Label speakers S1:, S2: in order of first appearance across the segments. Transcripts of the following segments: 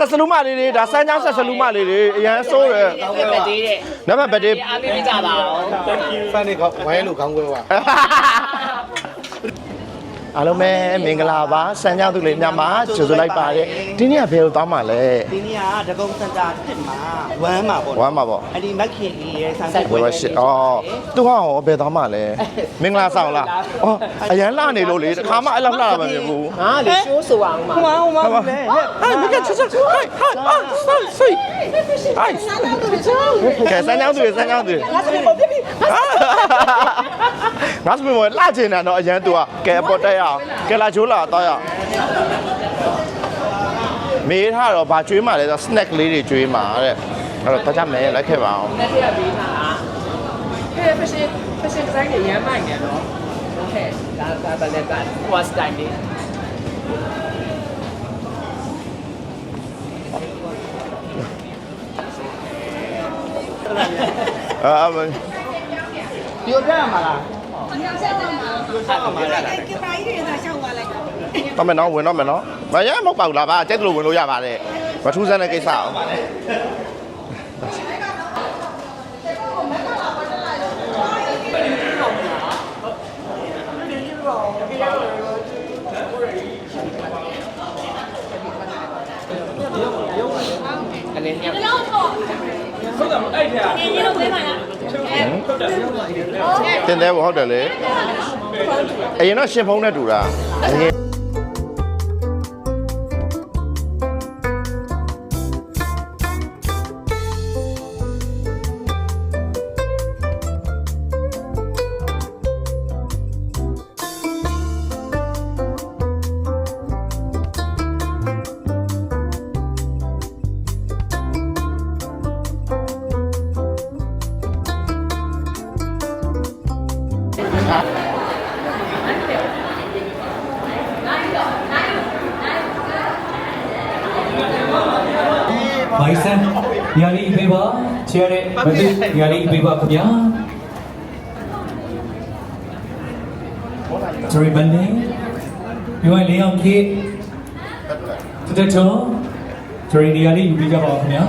S1: ဆက်စလူမလေးတွေဒါစမ်းချောင်းဆက်စလူမလေးတွေအရန်ဆိုးတယ်
S2: ဘယ်ပဲသေးတဲ့
S1: နံပါတ်ဘတ်တေး
S2: အားပေးကြပါအောင်
S3: ဖန်နေကဝိုင်းလို့ခေါင်းခွဲသွား
S1: အားလုံးပဲမင်္ဂလာပါစမ်းချောင်းသူလေးများမှာကျေးဇူးလိုက်ပါတယ်ဒီနေ့ကဘယ်လိုသွားမှာလဲ
S4: ဒီနေ့ကဒဂုံစင်တာတစ်မှာဝမ်းမှာပေါ့
S1: ဝမ်းမှာပေါ့
S4: အဲ့ဒီမက်ခင်ကြီးရဲ့ဆန်းဆက်
S1: ဝယ်ဝယ်ရှိအော်သူကဟောဘယ်သွားမှာလဲမင်္ဂလာဆောင်လားအော်အရန်လှနေလို့လေတခါမှအဲ့လောက်လှတာမမြင်ဘူး
S2: ဟာလေရှိုးဆိုအောင်ပါ
S4: ဟိုမှာဟိုမှာ
S1: ဟဲ့
S4: လေ
S1: ဟဲ့မကချက်ချက်ဟဲ့ဟဲ့အာဆိတ်ဆိတ်ဟဲ့ကဲစမ်းချောင်းသူစမ်းချောင်းသူငါစပင်းပေါ်ပြပြီ ငါစပင်းပေါ်လှချင်တာတော့အရန်သူကကဲပေါ်တက်ရအောင်ကဲလာချိုးလာတော့ရအောင်မေးထားတော့ဗာကျွေးမှလဲဆို snack လေးတွေကျွေးမှာတဲ့အဲ့တော့တကြမယ်လိုက်ခဲ့ပါအောင်
S2: လက်ထက်ပေးထားတာဟဲ့ fashion fashion design တွေရမ်းမိုက်တယ်နော်ဟဲ့ဒါဒါဘာလဲကဟိုစတိုင်လေး
S1: အာမ
S4: ပြိုပြရမှာလား
S1: တော့မယ်နော်ဝင်တော့မယ်နော်မရမဟုတ်ပါဘူးလားဗျာကြိုက်တယ်လို့ဝင်လို့ရပါတယ်မထူးဆန်းတဲ့ကိစ္စအောင်
S2: အနေနဲ့
S1: တင်တ ယ်ဟုတ်တယ်လေအရင်တော့ရှင်ဖုံးနဲ့တူတာ
S5: ညာလီပေးပါချရတဲ့မသိညာလီပေးပါခင်ဗျာ Sorry ဘန်နေဒီဝိုင်းလေးအောင်ခေတတချုံ Sorry ညာလီယူပေးကြပါဦးခင်ဗျာ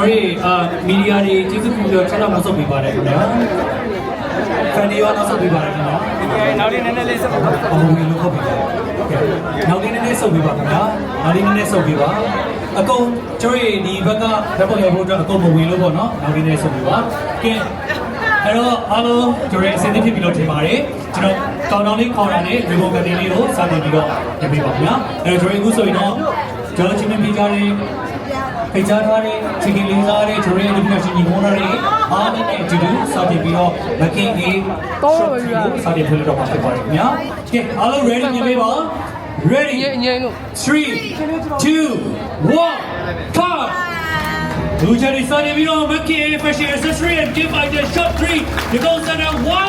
S5: ဒီအာမီဒီယာတွေကျေးဇူးပြုပြီးတော့ချက်တော့မဆုတ်ပေးပါတယ်ခင်ဗျာဖန်ဒီရောနောက်ဆုတ်ပေးပါတယ်ခင်ဗျာ
S6: နောက်လေးနည်းနည်းလေးစပ်ပါ
S5: အမွေလို့ခေါ်ပြီးတယ်နောက်လေးနည်းနည်း ဆုပ်ပေးပါခင်ဗျာနောက်လေးနည်းနည်းဆုပ်ပေးပါအကုန်ကျွန်တော်ဒီဘက်ကဓာတ်ပုံရိုက်ဖို့အတွက်အကုန်မဝင်လို့ပေါ့နော်နောက်လေးနည်းဆုပ်ပေးပါကဲအဲ့တော့အားလုံးကျွန်တော်အစင်းသစ်ဖြစ်ပြီးလို့ထင်ပါတယ်ကျွန်တော်ကောင်းတောင်းလေးခေါ်တာနဲ့ဒီဘုံကနေလေးကိုစတင်ပြီးတော့တင်ပေးပါခင်ဗျာအဲ့တော့ကျွန်တော်အခုဆိုရင်တော့ကျွန်တော်ချင်းမပြီးကြတဲ့ဖိတ်ကြားထားတဲ့ချီကီလေးစားတဲ့ကျွန်တော်ရဲ့ education ညီမတွေအားလုံးနဲ့အတူတူစတင်ပြီးတော့ backing A တော့ပါပြီစတင်ဖွင့်လို့တော့ပါဖြစ်ပါတယ်ခင်ဗျာကဲအားလုံး ready မြင်ပေးပါ ready ညင်လို့3 2 1 come လူချရီစာနေပြီးတော့ Mackie Fashion Accessory and Gift Idea Shop 3ဒီကောင်စတဲ့ဝါ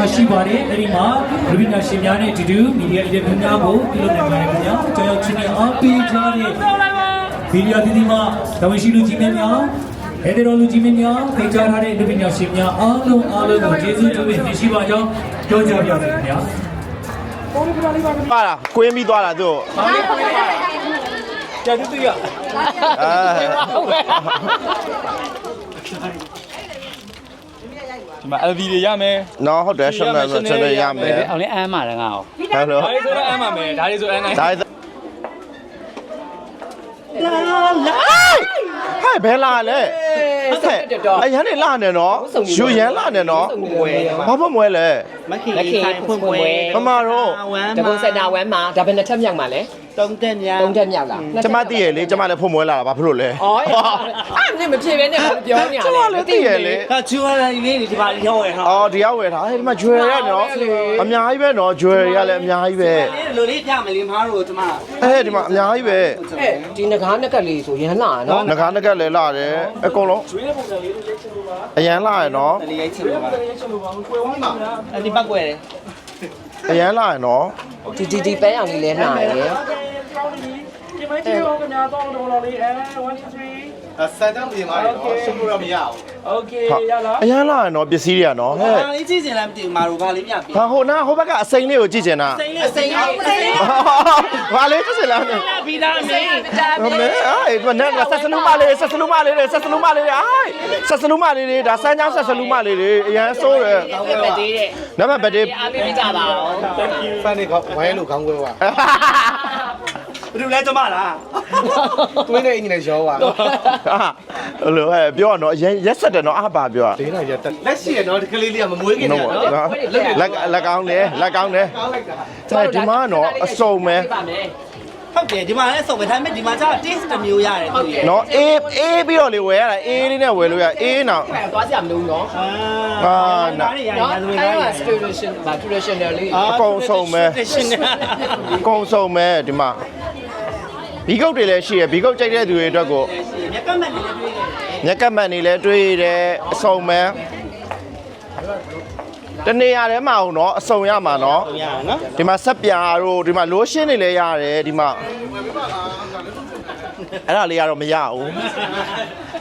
S5: နေရာရှိပါတယ်အဲ့ဒီမှာလူပညာရှင်များနဲ့အတူတူမီဒီယာအင်တာဗျူးများကိုပြုလုပ်နိုင်ပါတယ်ခင်ဗျာကြောင်ရောက်ချင်းနဲ့အားပေးကြတဲ့ဗီဒီယိုဒီဒီမှာတာဝန်ရှိလူကြီးများဟဲ့တော်လူကြီးများဖိတ်ကြားထားတဲ့လူပညာရှင်များအားလုံးအားလုံးကိုကျေးဇူးတင်ပြီးရှိပါကြောင်းပြောကြပါရစေခင်ဗျာ
S1: ပါလားကွင်းပြီးသွားတာသူ့
S6: ကြာတူတူရ
S1: အာ
S6: ဒီမှာ LV တွေရမယ်
S1: နော်ဟုတ်တယ်ရှင်းတယ်ရှင်းတယ်ရမယ်
S2: အောင်လေးအမ်းမှာလည်းငါ့ကို
S1: ဟယ်လို
S6: ဒါလေးဆိုတော့အမ်းပါမယ်ဒါလေးဆိုအမ်းနိုင်
S1: ဒါလာလာဟဲ့ဘယ်လာလဲဟဲ့အရန်နေလာနေနော်ယူရန်လာနေနော်ဘာဖို့မွဲလဲ
S4: မခင်
S2: မခင်
S4: ဆိုင်ဖွင့်ပွဲ
S1: မမတော့
S4: ဝမ်း
S2: တကုံစက်တာဝမ်းမှာဒါဘယ်နှစ်ထပ်မြောက်မှာလဲ
S4: တုံးတက်များ
S2: သုံးထပ်မြောက်လား
S1: ကျမသိရလေကျမလည်းဖို့မွဲလာတာဘာဖြစ်လို့လဲ
S2: ဩအဲ့မဖြေပဲနဲ့ပြောနေရ
S1: ကျမလည်းသိရလေ
S4: ကချူရလေးလေးဒီပါရောရဟာ
S1: အော်ဒီရောက်ဝယ်ထားဟဲ့ဒီမှာဂျွယ်ရနော်အများကြီးပဲနော်ဂျွယ်ရလည်းအများကြီးပဲ
S4: လိုလေးပြမလေးမားတို့ကျမ
S1: အဲ့ဒီမှာအများကြီးပဲ
S2: အဲ့ဒီငကားနက်ကလေးဆိုရမ်းလာနော်
S1: ငကားငကက်လည်းလာတယ်အကုန်လုံးအရန်လာရနော်
S4: တလေးရိုက်ချင်ပါအဲ့ဒီပတ်ွယ်တယ်
S1: အရန်လာရနော်
S2: ဒီဒီဒီပဲအောင်လေးလဲလာရယ်
S3: ဆန်တောင်းပြင်ပါတော့ရှင်းလို့တော့မရဘူး
S1: အရန်လာရနော်ပစ္စည်းတွေကနော်ဟဲ့
S4: ဘာလေးကြည့်စင်လားမသိဘူးမာတို့ဘာလေးပြပြီ
S1: ဟာဟိုနာဟိုဘက်ကအစိမ်းလေးကိုကြည့်ချင်တာ
S4: စိမ့်လေးစိမ့်လေး
S1: ဘာလေးကြည့်စလားနဲ့
S4: ဗီတာမင်
S1: အမေအေးမနဲ့ဆက်စလူမလေးဆက်စလူမလေးဆက်စလူမလေးအိုင်ဆက်စလူမလေးတွေဒါစမ်းချောင်းဆက်စလူမလေးတွေအရန်ဆိုးတယ်
S2: ဟုတ်ကဲ့သေးတဲ့
S1: နံပါတ်ဘက်တွေ
S2: အားပေးကြပါအောင်
S3: ဖန်တွေကဝိုင်းလို့ခေါင်းခွဲသွား
S4: ဘယ် လိုလဲကျမလား
S3: တွင်းနေအင်္ဂလိပ်ရောပါ
S1: ဟလိုဟဲ့ပြောတော့ရက်ရက်ဆက်တယ်နော်အပါပြော
S3: လေးနာရက်တက်လက်ရှိရတော့ဒီကလေးလေးကမမွေးခင်နေ
S1: နော်
S3: နော်
S1: လက်လက်ကောင်းတယ်လက်ကောင်းတယ်ဒါဒီမှာနော်အစုံမဲ
S2: ပါမယ်
S4: ဟုတ်တယ်ဒီမှာလည်းစုံပဲဒါပေမဲ့ဒီမှာကျတော့ taste တစ်မျိုးရတယ်သူရဲ့
S1: နော်အေးအေးပြီးတော့လေဝယ်ရတာအေးလေးနဲ့ဝယ်လို့ရအေးနော်
S2: အဲ့သွားစရာမလိုနော်
S4: အာနားရရ
S2: နော်
S4: ရ
S2: အဲ့
S4: သမီး
S2: ဒါ
S4: ရ
S2: tradition ဗာ traditional လေး
S1: အကုန်စုံမဲ
S4: traditional
S1: အကုန်စုံမဲဒီမှာ ဘီကုတ်တွေလည်းရှိရဘီကုတ်ကြိုက်တဲ့သူတွေအတွက်ကို
S4: မြက်ကမှန်နေလည်းတွေ့ရတယ်
S1: ညက်ကပ်မှန်နေလဲတွေးတယ်အစုံမဲတနေရာထဲမှာအောင်နော်အစုံရမှာနော်
S4: ဟုတ်ရနော်
S1: ဒီမှာဆက်ပြာတို့ဒီမှာလိုရှင်းတွေလည်းရတယ်ဒီမှာအဲ့ဒါလေးကတော့မရဘူး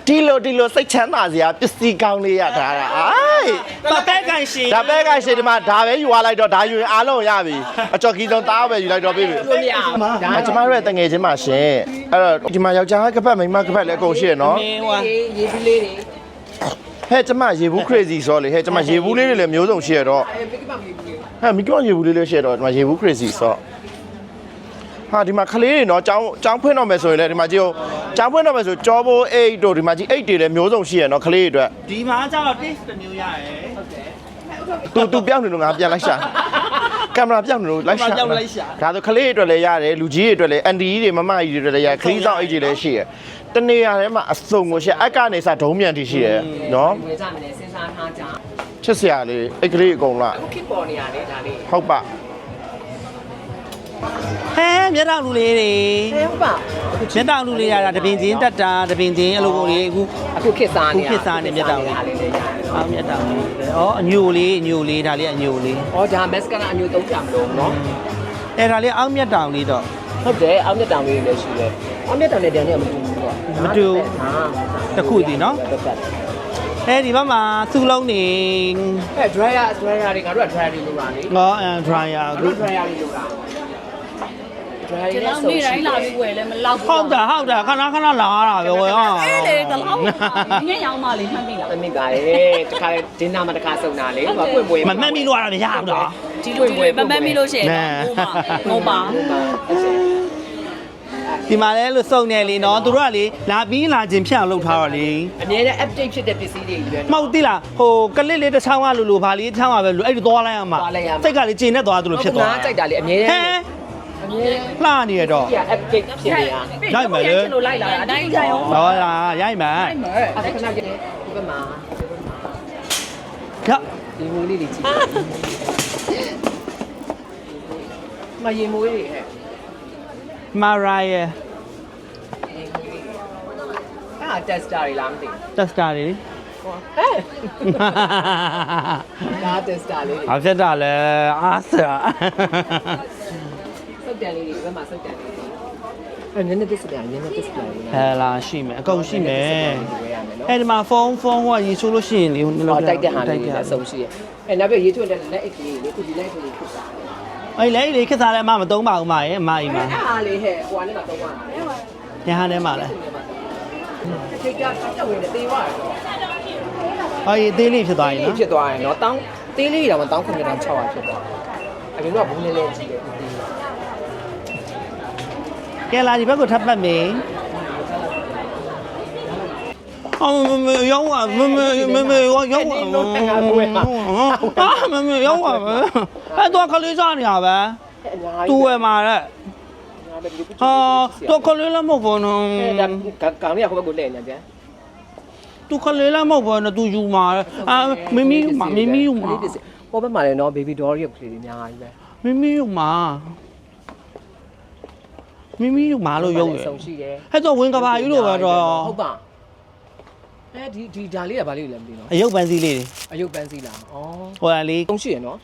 S1: ဒီလိုဒီလိုစိတ်ချမ်းသာစရာပစ္စည်းကောင်းလေးရထားတာအိုး
S4: ပပဲကန်ရှင်
S1: ဒါပဲကရှင်ဒီမှာဒါပဲယူသွားလိုက်တော့ဒါယူရင်အားလုံးရပြီအကျော်ကြီးဆုံးသားပဲယူလိုက်တော့ပြီ
S2: လို့မရအောင်ဒါ
S1: အဲကျမတို့ရဲ့တငယ်ချင်းမှာရှင်အဲ့တော့ဒီမှာယောက်ျားကပတ်မိန်းမကပတ်လည်းအကုန်ရှိရနော်
S4: မင်းဝါ
S2: ရေးရေးပြီးလေးတွေ
S1: ဟဲ့ကျမရေဘူး crazy ဆိုလေဟဲ့ကျမရေဘူးလေးတွေလည်းမျိုးစုံရှိရတော့
S2: အဲ့ဘိကမမီဘူး
S1: ဟဲ့မိကောရေဘူးလေးလေးရှိရတော့ဒီမှာရေဘူး crazy ဆို ဟာဒီမှာကလေးတွေနော်ចောင်းចောင်းဖွင့်တော့မယ်ဆိုရင်လည်းဒီမှာကြည့်ဦးចောင်းဖွင့်တော့မယ်ဆိုကြောဘိုးအိတ်တို့ဒီမှာကြည့်အိတ်တွေလည်းမျိုးစုံရှိရနော်ကလေးတွေအတွက်
S4: ဒီမှာကျတော့ taste တစ်မျိုးရတယ်
S1: သူသူပြောင်းနေလို့ငါပြန်လိုက်ရှာကင်မရာပြောင်းနေလို့လိုက်ရှာဒါဆိုကလေးတွေအတွက်လည်းရတယ်လူကြီးတွေအတွက်လည်းအန်တီကြီးတွေမမကြီးတွေအတွက်လည်းရခရီးဆောင်အိတ်တွေလည်းရှိရတနေရာထဲမှာအစုံကိုရှိအက်ကနေစဒုံးမြန်တီရှိရနော်
S2: ဝင်ကြမယ်လေစဉ်းစားထားကြ
S1: ချစ်စရာလေးအိတ်ကလေးအကုန်လား
S2: အခုခေတ်ပေါ်နေရလေဒါလေး
S1: ဟုတ်ပါ
S4: ဟဲ မျက်တောင်လူလေးတွေ
S2: ဟဲဟုတ်ပါ
S4: မျက်တောင်လူလေးရတာတပင်ချင်းတက်တာတပင်ချင်းအလိုကိုလေးအခု
S2: အခုခေတ်စားနေ
S4: အခုခေတ်စားနေမျက်တောင်လေး
S2: လေးလေးရတယ်
S4: အောင်းမျက်တောင်လေးပဲဩအညိုလေးအညိုလေးဒါလေးအညိုလေး။
S2: အော်ဒါမက်စကာရာအမျိုးသုံးကြမလို့နော်
S4: အဲဒါလေးအောင်းမျက်တောင်လေးတော့။
S2: ဟုတ်တယ်အောက်မြတ်တောင်လေးလည်းရှိတယ်။အောက်မြတ်တောင်နဲ့တန်နဲ့မတူဘူးတော့
S4: မတူ
S2: ဟာ
S4: တစ်ခုတည်နော်အဲဒီဘက်မှာသူ့လုံးနေ
S2: အဲ dryer dryer တွေကတော့ dryer တွေလိုတာလေ
S4: ငေါအန်ဒရိုင်ယာ။
S2: dryer တွေလိုတာ။ dryer
S7: ဒီ
S2: တွေ
S7: လောက်
S2: ဆို
S7: နေ့တိုင်းလာပြီးဝယ်လဲမလောက်ဘူး
S4: ဟုတ်တာဟုတ်တာခဏခဏလာရတာပဲဝယ်ဟာ
S7: အေးလေဒီလောက်ငင်းရောင်းမလေးမှတ်မိလား
S2: မမိပါလေ။တခါဒင်းနာမတခါစုံတာလေ။ဟိုပွင့်ပွင့်
S4: မမှတ်မိလို့ရတာမရဘူးလား
S7: ဒီလိုဒီလိုမမှတ်မိလို့ရှိရင်ငုံပါငုံပါ
S4: ဒီမှာလဲလို့စုံနေလေနော်သူတို့ကလေလာပြီးလာခြင်းဖြတ်အောင်လုပ်ထားတော့လေ
S2: အမြဲတမ်း update ဖြစ်တဲ့ပစ္စည်းတွေကြီးပဲ
S4: မဟုတ်သေးလားဟိုကလစ်လေးတစ်ချောင်းကလူလူဘာလေးတစ်ချောင်းကပဲလူအဲ့ဒီသွားလိုက်အောင်မစိတ်ကလေကျင်နေသွားသူလိုဖြစ်သွား
S2: ကြိုက်တာလေအမြဲတ
S4: ဟဲ
S2: မ်း အမြဲတမ်း
S4: လှနေရတော့
S2: ပြ update ဖြစ်နေတာ
S4: ရိုက်မယ်လေ
S7: လို့လိုက်လာတာအတိုင်းကြရော
S4: ဟောလားရိုက်မယ်
S2: အဲ့ဒါခဏကြည့်ဒီဘက်မှာ
S4: ခ
S2: ဒီမူလေးတွေကြည့်မရေမွေးတွေဟဲ့
S4: မာရိုင်ယာ
S2: အဲ့ဒါ tester တွေလားမသိ
S4: တက်စတာတွေ
S2: ဘူးဟဲ့ဒါ tester လေးတွေ
S4: ဘာဖြစ်တာလဲအားစရာ
S2: စု တ်တန်လေးတွေဒီဘက်မှာစုတ်တန်လေးတွေအဲ့နည်းနည်း display နည်းနည်း display လေး
S4: ဟဲလာရှိမယ်အကုန်ရှိမယ်
S2: ဝယ်ရမယ်နော်
S4: အဲ့ဒီမှာဖုန်းဖုန်းဟိုကရေချိုးလို့ရှိရင်လေ
S2: ဟောတိုက်တဲ့ဟာလေးတွေလည်းအဆုံးရှိရဲ့အဲ့နောက်ပြီးရေးထွန်းတဲ့လက်အိတ်ကလေးလေးခုဒီလက်အိတ်ကလေးခုစား
S4: အဲ့လေလေခက်စားလဲအမမသုံးပါဘူးမရဲ့အမအိမ်မှာ
S2: အဲ့အားလေးဟဲ့ဟိုကနေမှတော့ရ
S4: ရဟန်းထဲမှာလဲ
S2: ထိတ်ကတောက်ဝင်တဲ့သေးသွားတယ်တော့
S4: ဟောရေသေးလေးဖြစ်သွားရင်
S2: ဒီ
S4: နော်
S2: ဖြစ်သွားရင်တော့တောင်းသေးလေးတော့မတောင်းခွင့်တောင်း600ဖြစ်သွားအဲ့ဒီတော့ဘူးလေးလေးကြ
S4: ကဲလာဒီဘက်ကိုထပ်ပတ်မေးအော်မမရောင်းပါမမမမရောင်းပါအာမမရောင်းပါအဲ့တော့ခလေးစားနေရပဲ
S2: အများ
S4: သူ့ဝယ်မှာတဲ့
S2: ငါပဲဒီကု
S4: ဟာတော့ခလေးလည်းမဟုတ်ဘူးနော်
S2: အဲဒါကောင်လေးကဟိုဘက်ကိုလဲနေကြ
S4: သူခလေးလည်းမဟုတ်ဘူးနော်သူယူမှာအာမမီယူမှာမမီယူမှာ
S2: ဟိုဘက်မှာလည်းနော် baby doll ရုပ်ကလေးတွေအများကြီးပဲ
S4: မမီယူမှာ မမီယူမှာလို့ရုပ်ရယ်
S2: ဆုံးရှိတယ်
S4: အဲ့တော့ဝင်ကဘာယူလို့ပဲတော့
S2: ဟုတ်ပါအဲဒီဒီဒါလေးကဘာလေးလဲမသိနော်
S4: အယုတ်ပန်းစည်းလေးတွေ
S2: အယုတ်ပန်းစီလားဩ
S4: ဟိုကလေး
S2: ဆုံးရှိရနော်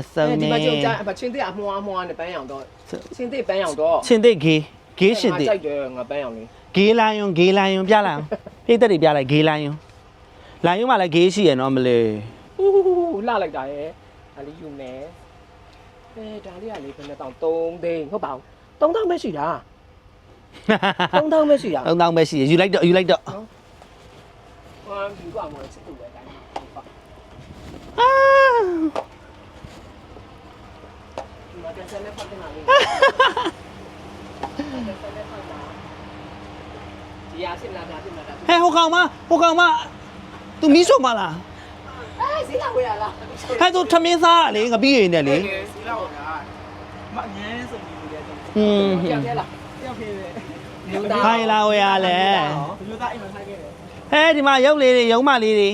S4: အစုံ
S2: အဲဒီ
S4: နဲ့
S2: မှာကျုပ်ကြအချင်းတဲ့အမွှားအမွှားနဲ့ပန်းရောင်တော့ချင်းတဲ့ပန်းရောင်တော့
S4: ရှင်သိဂေးဂေးရှင်သိ
S2: ကြိုက်တယ်ငါပန်းရောင်လေး
S4: ဂေးလိုင်းယွန်ဂေးလိုင်းယွန်ပြလိုက်အောင်ပြည့်သက်တွေပြလိုက်ဂေးလိုင်းယွန်လိုင်းယွန်မှာလည်းဂေးရှိရနော်မလေး
S2: ဟူးလှလိုက်တာရဲ့ဒါလေးယူမယ်အဲဒါလေးကလေဘယ်နဲ့တောင်3သိန်းဟုတ်ပါဘူး 3000ပဲရှိတာ3000ပဲရှိတာ
S4: 3000ပဲရှိရယူလိုက်တော့ယူလိုက်တော့
S2: ဟောဒီကွာမောချစ်တူပဲတိုင်းဟုတ်ပါ
S4: အာ
S2: ဒီမှာကန်ဆယ်နဲ့ဖတ်တင်လာလေးဒီရစစ်လာတာစစ်လာတာ
S4: ဟဲ့ဟိုကောင်မဟိုကောင်မ तू မီးဆိုမလား
S2: အဲစီလာဝရလား
S4: ဟဲ့ तू ထမင်းစားရလေငပိရင်နဲ့လေ
S2: စီလာဝရ
S6: မအငန်းဆုံးပြီး တယ်
S4: อืม
S2: ပြောင်းခဲ့လား
S6: တယောက်ဖြစ်တယ်
S2: လူ
S4: ခိုင်လာဝယ်ရလဲ
S6: လူသားအိမ်မှာထိုင်ခဲ့တယ်
S4: ဟဲ့ဒီမှာရုပ်လေးတွေရုံးမလေးတွေ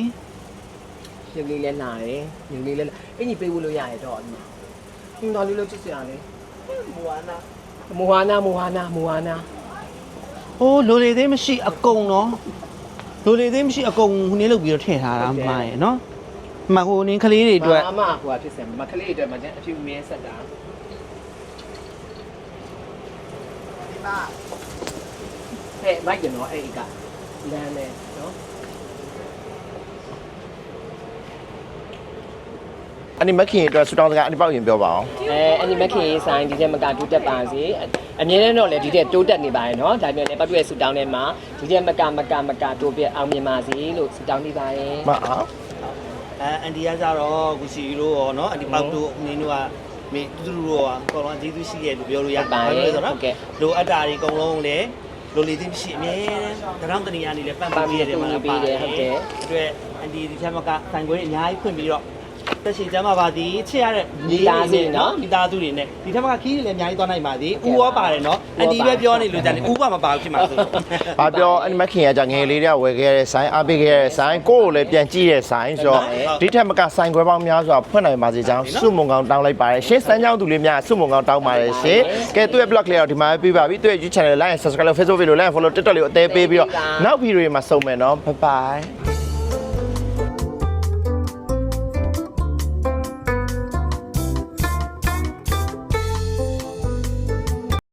S2: ရုပ်လေးလဲလာတယ်ရုပ်လေးလဲအင်ကြီးပေးဖို့လို့ရရတော့အမဟင်းတော်လေးလို့ချစ်စရာလေမူဝါနာမူဝါနာမူဝါနာမူဝါနာ
S4: ဟိုးလိုလေသေးမရှိအကုန်နော်လိုလေသေးမရှိအကုန်ဟိုနေ့လုပ်ပြီးတော့ထည့်ထားတာမှားရယ်နော်မဟိုနင်းကလေးတွေအတွက်
S2: အမဟိုဟာဖြစ်စံမကလေးအတွက်မကျန်အဖြူမင်းဆက်တာ ဟဲ့မိုက်တယ်နော်အဲ့ဒီကလမ်းနဲ့နော်
S1: အနိမခင်အတွက်ဆူတောင်းစကားအနိပေါက်ရင်ပြောပါအောင်
S2: အဲအနီမခင်ရေးဆိုင်ဒီတဲ့မကတိုးတက်ပါစေအမြဲတမ်းတော့လေဒီတဲ့တိုးတက်နေပါရဲ့နော်ဒါပေမဲ့လည်းပတ်တွဲဆူတောင်းထဲမှာဒီတဲ့မကမကမကတိုးပြအောင်မြင်ပါစေလို့ဆူတောင်းနေပါရဲ့
S1: မအောင်
S4: အဲအန်ဒီကကြတော့ဂူစီတို့ရောနော်အန်ဒီပေါက်တို့နင်းတို့က မေတူတူတို့ကအကုန်လုံးကျေးဇူးရှိတယ်လို့ပြောလို့ရပါတယ်ဆိုတော့လိုအပ်တာတွေအကုန်လုံးလည်းလိုလေသိမရှိအမြဲတမ်းတောင်းတနေရနေလဲပန့်ပပြီးရတယ်မှာပါတယ်အတွက်အန်ဒီဒီချက်မကဆိုင်ခွဲအများကြီးဖွင့်ပြီးတော့ တက်ရှိကြမှာပါသည်ချစ်ရတဲ့မိသားစုတွေနဲ့ဒီထက်မကခီးတွေလည်းအများကြီးသွားနိုင်ပါသည်ဦးရောပါတယ်နော်အန်ဒီပဲပြောနေလို့ကြတယ်ဦးပါမပါဘူးဖြစ်မှာဆို
S1: ဘာပြောအနိမခင်ကကြငယ်လေးတွေကဝယ်ခဲ့တဲ့ဆိုင်အားပေးခဲ့တဲ့ဆိုင်ကိုယ့်ကိုလည်းပြန်ကြည့်တဲ့ဆိုင်ဆိုတော့ဒီထက်မကဆိုင်ခွဲပေါင်းများစွာဖွင့်နိုင်ပါစေကြောင်းစုမုံကောင်တောင်းလိုက်ပါတယ်ရှင်းစမ်းကြောင်းသူလေးများစုမုံကောင်တောင်းပါတယ်ရှင်ကဲသူ့ရဲ့ blog လေးတော့ဒီမှာပြပါပြီသူ့ရဲ့ YouTube channel like subscribe Facebook video like follow TikTok လေးကိုအသေးပေးပြီးတော့နောက်ဗီဒီယိုတွေမှာစုံမယ်နော် bye bye